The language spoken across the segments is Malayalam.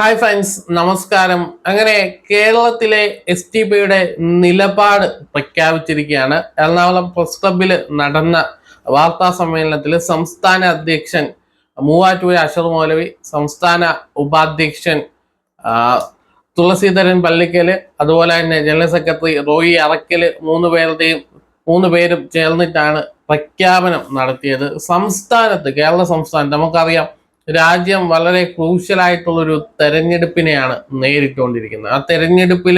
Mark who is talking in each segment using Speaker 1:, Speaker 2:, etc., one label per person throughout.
Speaker 1: ഹായ് ഫ്രണ്ട്സ് നമസ്കാരം. അങ്ങനെ കേരളത്തിലെ എസ് ടി പിയുടെ നിലപാട് പ്രഖ്യാപിച്ചിരിക്കുകയാണ്. എറണാകുളം പ്രസ് ക്ലബിൽ നടന്ന വാർത്താ സമ്മേളനത്തിൽ സംസ്ഥാന അധ്യക്ഷൻ മൂവാറ്റുപുഴ അഷർ മൗലവി സംസ്ഥാന ഉപാധ്യക്ഷൻ തുളസീധരൻ പള്ളിക്കൽ അതുപോലെ തന്നെ ജനറൽ സെക്രട്ടറി റോയി അറക്കൽ മൂന്ന് പേരുടെയും മൂന്ന് പേരും ചേർന്നിട്ടാണ് പ്രഖ്യാപനം നടത്തിയത്. സംസ്ഥാനത്ത് കേരള സംസ്ഥാനത്ത് നമുക്കറിയാം രാജ്യം വളരെ ക്രൂഷ്യലായിട്ടുള്ളൊരു തെരഞ്ഞെടുപ്പിനെയാണ് നേരിട്ടുകൊണ്ടിരിക്കുന്നത്. ആ തെരഞ്ഞെടുപ്പിൽ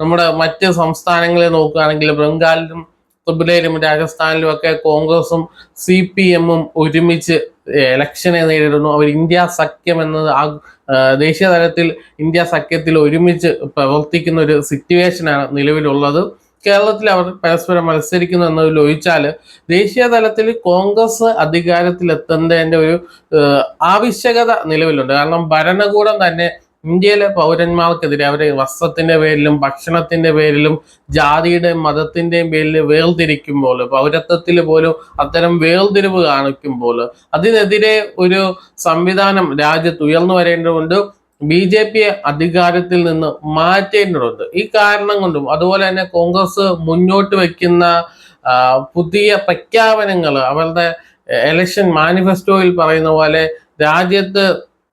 Speaker 1: നമ്മുടെ മറ്റ് സംസ്ഥാനങ്ങളെ നോക്കുകയാണെങ്കിൽ ബംഗാളിലും ത്രിപുരയിലും രാജസ്ഥാനിലും ഒക്കെ കോൺഗ്രസും സി പി എമ്മും ഒരുമിച്ച് ഇലക്ഷനെ നേരിടുന്നു. അവർ ഇന്ത്യ സഖ്യം എന്നത് ആ, ദേശീയ തലത്തിൽ ഇന്ത്യ സഖ്യത്തിൽ ഒരുമിച്ച് പ്രവർത്തിക്കുന്ന ഒരു സിറ്റുവേഷനാണ് നിലവിലുള്ളത്. കേരളത്തിൽ അവർ പരസ്പരം മത്സരിക്കുന്നു എന്നതിൽ ഒഴിച്ചാൽ ദേശീയ തലത്തിൽ കോൺഗ്രസ് അധികാരത്തിൽ എത്തേണ്ടതിന്റെ ഒരു ആവശ്യകത നിലവിലുണ്ട്. കാരണം ഭരണകൂടം തന്നെ ഇന്ത്യയിലെ പൗരന്മാർക്കെതിരെ അവരെ വസ്ത്രത്തിന്റെ പേരിലും ഭക്ഷണത്തിന്റെ പേരിലും ജാതിയുടെയും മതത്തിന്റെയും പേരിൽ വേർതിരിക്കുമ്പോൾ പൗരത്വത്തിൽ പോലും അത്തരം വേർതിരിവ് കാണിക്കുമ്പോൾ അതിനെതിരെ ഒരു സംവിധാനം രാജ്യത്ത് ഉയർന്നു വരേണ്ടതുണ്ട്. ബി ജെ പിയെ അധികാരത്തിൽ നിന്ന് മാറ്റേണ്ടതുണ്ട്. ഈ കാരണം കൊണ്ടും അതുപോലെ തന്നെ കോൺഗ്രസ് മുന്നോട്ട് വെക്കുന്ന പുതിയ പ്രഖ്യാപനങ്ങൾ അവരുടെ എലക്ഷൻ മാനിഫെസ്റ്റോയിൽ പറയുന്ന പോലെ രാജ്യത്ത്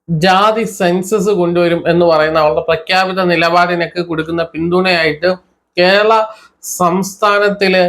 Speaker 1: ജാതി സെൻസസ് കൊണ്ടുവരും എന്ന് പറയുന്ന അവരുടെ പ്രഖ്യാപിത നിലപാടിനൊക്കെ കൊടുക്കുന്ന പിന്തുണയായിട്ട് കേരള സംസ്ഥാനത്തിലെ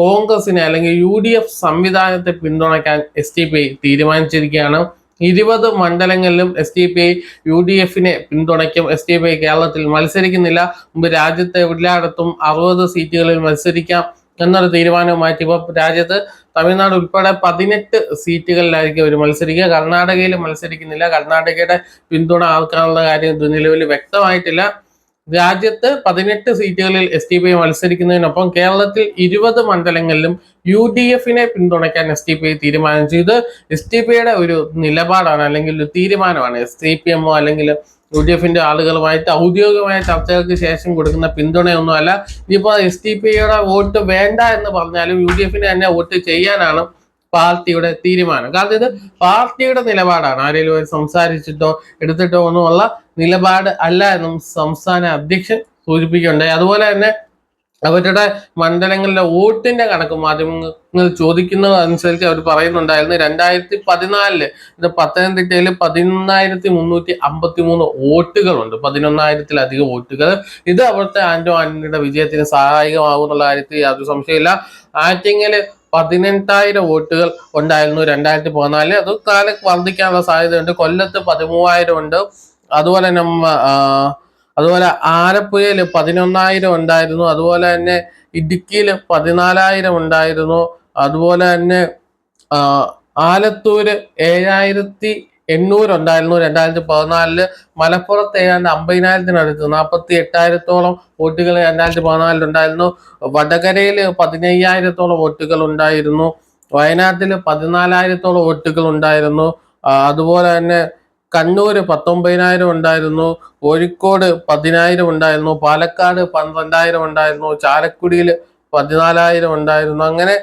Speaker 1: കോൺഗ്രസിനെ അല്ലെങ്കിൽ യു ഡി എഫ് സംവിധാനത്തെ പിന്തുണയ്ക്കാൻ എസ് ടി പി തീരുമാനിച്ചിരിക്കുകയാണ്. ഇരുപത് മണ്ഡലങ്ങളിലും S D P I U D എഫിനെ പിന്തുണയ്ക്കും. എസ് ഡി പി ഐ കേരളത്തിൽ മത്സരിക്കുന്നില്ല. മുമ്പ് രാജ്യത്തെ എല്ലായിടത്തും അറുപത് സീറ്റുകളിൽ മത്സരിക്കാം എന്നൊരു തീരുമാനം മാറ്റി ഇപ്പോൾ രാജ്യത്ത് തമിഴ്നാട് ഉൾപ്പെടെ പതിനെട്ട് സീറ്റുകളിലായിരിക്കും അവർ മത്സരിക്കുക. കർണാടകയിൽ മത്സരിക്കുന്നില്ല. കർണാടകയുടെ പിന്തുണ ആൾക്കാനുള്ള കാര്യം നിലവിൽ വ്യക്തമായിട്ടില്ല. രാജ്യത്ത് പതിനെട്ട് സീറ്റുകളിൽ എസ് ടി പി മത്സരിക്കുന്നതിനൊപ്പം കേരളത്തിൽ ഇരുപത് മണ്ഡലങ്ങളിലും യു ഡി എഫിനെ പിന്തുണയ്ക്കാൻ എസ് ടി പി ഐ തീരുമാനിച്ചു ഇത് എസ് ടി പി ഐയുടെ ഒരു നിലപാടാണ് അല്ലെങ്കിൽ ഒരു തീരുമാനമാണ് എസ് ഡി പി എമ്മോ അല്ലെങ്കിൽ യു ഡി എഫിന്റെ ആളുകളുമായിട്ട് ഔദ്യോഗികമായ ചർച്ചകൾക്ക് ശേഷം കൊടുക്കുന്ന പിന്തുണയൊന്നുമല്ല. ഇനിയിപ്പോ എസ് ടി പി ഐയുടെ വോട്ട് വേണ്ട എന്ന് പറഞ്ഞാലും യു ഡി എഫിന് തന്നെ വോട്ട് ചെയ്യാനാണ് പാർട്ടിയുടെ തീരുമാനം. കാരണം ഇത് പാർട്ടിയുടെ നിലപാടാണ്. ആരെങ്കിലും സംസാരിച്ചിട്ടോ എടുത്തിട്ടോ ഒന്നുമുള്ള നിലപാട് അല്ല എന്നും സംസ്ഥാന അധ്യക്ഷൻ സൂചിപ്പിക്കുകയുണ്ടായി അതുപോലെ തന്നെ അവരുടെ മണ്ഡലങ്ങളിലെ വോട്ടിന്റെ കണക്ക് മാധ്യമങ്ങൾ ചോദിക്കുന്നത് അനുസരിച്ച് അവർ പറയുന്നുണ്ടായിരുന്നു. രണ്ടായിരത്തി പതിനാലിൽ ഇത് പത്തനംതിട്ടയിൽ പതിനൊന്നായിരത്തി മുന്നൂറ്റി അമ്പത്തി മൂന്ന് വോട്ടുകളുണ്ട്. പതിനൊന്നായിരത്തിലധികം വോട്ടുകൾ. ഇത് അവിടുത്തെ ആന്റോ ആന്റണിയുടെ വിജയത്തിന് സഹായകമാകുമെന്നുള്ള കാര്യത്തിൽ യാതൊരു സംശയമില്ല ആറ്റിങ്ങൽ പതിനെട്ടായിരം വോട്ടുകൾ ഉണ്ടായിരുന്നു രണ്ടായിരത്തി പതിനാലിൽ അത് കാല വർദ്ധിക്കാനുള്ള സാധ്യതയുണ്ട്. കൊല്ലത്ത് പതിമൂവായിരം ഉണ്ട്. അതുപോലെ നമ്മ അതുപോലെ ആലപ്പുഴയിൽ പതിനൊന്നായിരം ഉണ്ടായിരുന്നു. അതുപോലെ തന്നെ ഇടുക്കിയിൽ പതിനാലായിരം ഉണ്ടായിരുന്നു. അതുപോലെ തന്നെ ആലത്തൂര് ഏഴായിരത്തി എണ്ണൂറ് ഉണ്ടായിരുന്നു രണ്ടായിരത്തി പതിനാലിൽ മലപ്പുറത്ത് ഏതാണ്ട് അമ്പതിനായിരത്തിനടുത്ത് നാൽപ്പത്തി എട്ടായിരത്തോളം വോട്ടുകൾ രണ്ടായിരത്തി പതിനാലിൽ ഉണ്ടായിരുന്നു. വടകരയിൽ പതിനയ്യായിരത്തോളം വോട്ടുകൾ ഉണ്ടായിരുന്നു. വയനാട്ടിൽ പതിനാലായിരത്തോളം വോട്ടുകൾ ഉണ്ടായിരുന്നു. അതുപോലെ തന്നെ കണ്ണൂർ പത്തൊമ്പതിനായിരം ഉണ്ടായിരുന്നു. കോഴിക്കോട് പതിനായിരം ഉണ്ടായിരുന്നു. പാലക്കാട് പന്ത്രണ്ടായിരം ഉണ്ടായിരുന്നു. ചാലക്കുടിയിൽ പതിനാലായിരം ഉണ്ടായിരുന്നു. അങ്ങനെ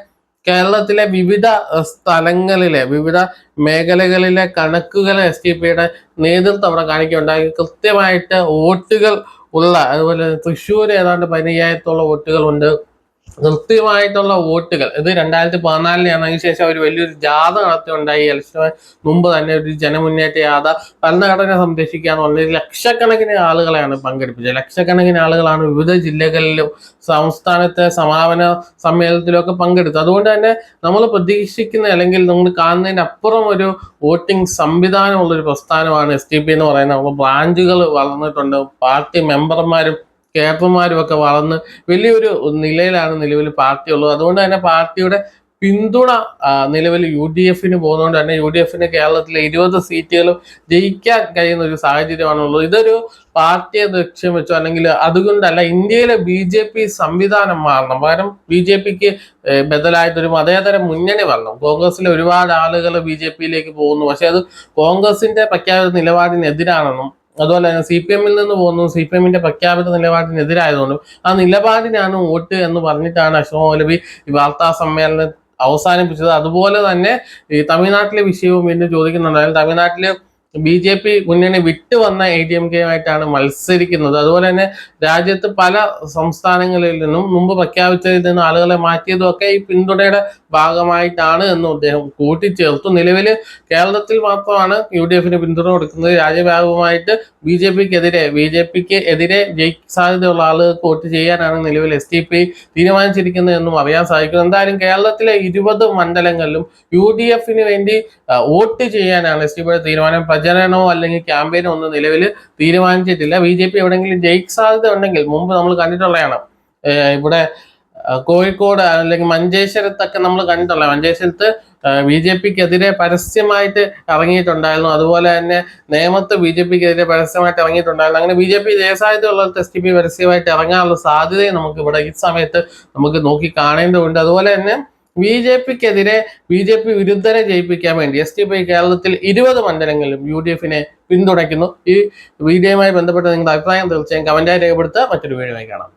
Speaker 1: കേരളത്തിലെ വിവിധ സ്ഥലങ്ങളിലെ വിവിധ മേഖലകളിലെ കണക്കുകൾ എസ് ടി പിയുടെ നേതൃത്വം അവിടെ കാണിക്കുകയുണ്ടായി കൃത്യമായിട്ട് വോട്ടുകൾ ഉള്ള അതുപോലെ തൃശ്ശൂർ ഏതാണ്ട് പതിനയ്യായിരത്തോളം വോട്ടുകൾ ഉണ്ട് കൃത്യമായിട്ടുള്ള വോട്ടുകൾ. ഇത് രണ്ടായിരത്തി പതിനാലിനാണ് അതിനുശേഷം അവർ വലിയൊരു ജാഥ നടത്തിയുണ്ടായി. ഇലക്ഷന് മുമ്പ് തന്നെ ഒരു ജനമുന്നേറ്റ ജാഥ. ഭരണഘടന സംരക്ഷിക്കാന്ന് പറഞ്ഞ ലക്ഷക്കണക്കിന് ആളുകളെയാണ് പങ്കെടുപ്പിച്ചത്. ലക്ഷക്കണക്കിന് ആളുകളാണ് വിവിധ ജില്ലകളിലും സംസ്ഥാനത്തെ സമാപന സമ്മേളനത്തിലൊക്കെ പങ്കെടുത്തത്. അതുകൊണ്ട് തന്നെ നമ്മൾ പ്രതീക്ഷിക്കുന്ന അല്ലെങ്കിൽ നമ്മൾ കാണുന്നതിന് അപ്പുറം ഒരു വോട്ടിംഗ് സംവിധാനമുള്ള ഒരു പ്രസ്ഥാനമാണ് എസ് ടി പി എന്ന് പറയുന്നത്. നമ്മൾ ബ്രാഞ്ചുകൾ വളർന്നിട്ടുണ്ട്. പാർട്ടി മെമ്പർമാരും കേഡർമാരും ഒക്കെ വളർന്ന് വലിയൊരു നിലയിലാണ് നിലവിൽ പാർട്ടി ഉള്ളത് അതുകൊണ്ട് തന്നെ പാർട്ടിയുടെ പിന്തുണ നിലവിൽ യു ഡി എഫിന് പോകുന്നതുകൊണ്ട് തന്നെ യു ഡി എഫിന് കേരളത്തിലെ ഇരുപത് സീറ്റുകളും ജയിക്കാൻ കഴിയുന്ന ഒരു സാഹചര്യമാണുള്ളത്. ഇതൊരു പാർട്ടിയെ ലക്ഷ്യം വെച്ചോ അല്ലെങ്കിൽ അതുകൊണ്ടല്ല ഇന്ത്യയിലെ ബി ജെ പി സംവിധാനം മാറണം. പകരം ബി ജെ പിക്ക് ബദലായിട്ടൊരു മതേതര മുന്നണി വരണം. കോൺഗ്രസിലെ ഒരുപാട് ആളുകൾ ബി ജെ പിയിലേക്ക് പോകുന്നു. പക്ഷെ അത് കോൺഗ്രസിന്റെ പ്രഖ്യാപിത നിലപാടിനെതിരാണെന്നും അതുപോലെ തന്നെ സി പി എമ്മിൽ നിന്ന് പോകുന്നു. സി പി എമ്മിന്റെ പ്രഖ്യാപിത നിലപാടിനെതിരായതുകൊണ്ടും ആ നിലപാടിനാണ് വോട്ട് എന്ന് പറഞ്ഞിട്ടാണ് അശോക് മൗലവി ഈ വാർത്താ സമ്മേളനം അവസാനിപ്പിച്ചത്. അതുപോലെ തന്നെ ഈ തമിഴ്നാട്ടിലെ വിഷയവും വീണ്ടും ചോദിക്കുന്നുണ്ടായിരുന്നു തമിഴ്നാട്ടിലെ ബി ജെ പി മുന്നണി വിട്ടു വന്ന എ ഡി എം കെയുമായിട്ടാണ് മത്സരിക്കുന്നത്. അതുപോലെ തന്നെ രാജ്യത്ത് പല സംസ്ഥാനങ്ങളിൽ നിന്നും മുമ്പ് പ്രഖ്യാപിച്ചതിൽ നിന്ന് ആളുകളെ മാറ്റിയതും ഒക്കെ ഈ പിന്തുണയുടെ ഭാഗമായിട്ടാണ് എന്നും അദ്ദേഹം കൂട്ടിച്ചേർത്തു. നിലവിൽ കേരളത്തിൽ മാത്രമാണ് യു ഡി എഫിന് പിന്തുണ കൊടുക്കുന്നത്. രാജ്യവ്യാപകമായിട്ട് ബി ജെ പിക്കെതിരെ ബി ജെ പിക്ക് എതിരെ ജയി സാധ്യതയുള്ള ആളുകൾക്ക് വോട്ട് ചെയ്യാനാണ് നിലവിൽ എസ് ടി പി തീരുമാനിച്ചിരിക്കുന്നത് എന്നും അറിയാൻ സാധിക്കും എന്തായാലും കേരളത്തിലെ ഇരുപത് മണ്ഡലങ്ങളിലും യു ഡി എഫിന് വേണ്ടി വോട്ട് ചെയ്യാനാണ് എസ് ടി പിയുടെ തീരുമാനം. പ്രചരണമോ അല്ലെങ്കിൽ ക്യാമ്പയിനോ ഒന്നും നിലവിൽ തീരുമാനിച്ചിട്ടില്ല. ബി ജെ പി എവിടെയെങ്കിലും ജയിക്ക് സാധ്യത ഉണ്ടെങ്കിൽ മുമ്പ് നമ്മൾ കണ്ടിട്ടുള്ളതാണ്. ഇവിടെ കോഴിക്കോട് അല്ലെങ്കിൽ മഞ്ചേശ്വരത്തൊക്കെ നമ്മൾ കണ്ടിട്ടുള്ള മഞ്ചേശ്വരത്ത് ബി ജെ പിക്കെതിരെ പരസ്യമായിട്ട് ഇറങ്ങിയിട്ടുണ്ടായിരുന്നു. അതുപോലെ തന്നെ നേമത്ത് ബി ജെ പിക്കെതിരെ പരസ്യമായിട്ട് ഇറങ്ങിയിട്ടുണ്ടായിരുന്നു. അങ്ങനെ ബി ജെ പി ജയസാധ്യതയുള്ള എസ് ടി പി പരസ്യമായിട്ട് ഇറങ്ങാനുള്ള സാധ്യതയും നമുക്ക് ഇവിടെ ഈ സമയത്ത് നമുക്ക് നോക്കി കാണേണ്ടതുണ്ട്. അതുപോലെ തന്നെ ബി ജെ പിക്കെതിരെ ബി ജെ പി വിരുദ്ധരെ ജയിപ്പിക്കാൻ വേണ്ടി എസ് ടി പി കേരളത്തിൽ ഇരുപത് മണ്ഡലങ്ങളിലും യു ഡി എഫിനെ പിന്തുണയ്ക്കുന്നു. ഈ വീഡിയോയുമായി ബന്ധപ്പെട്ട് നിങ്ങളുടെ അഭിപ്രായം തീർച്ചയായും കമന്റായി രേഖപ്പെടുത്തുക. മറ്റൊരു വീഡിയോയിൽ കാണാം.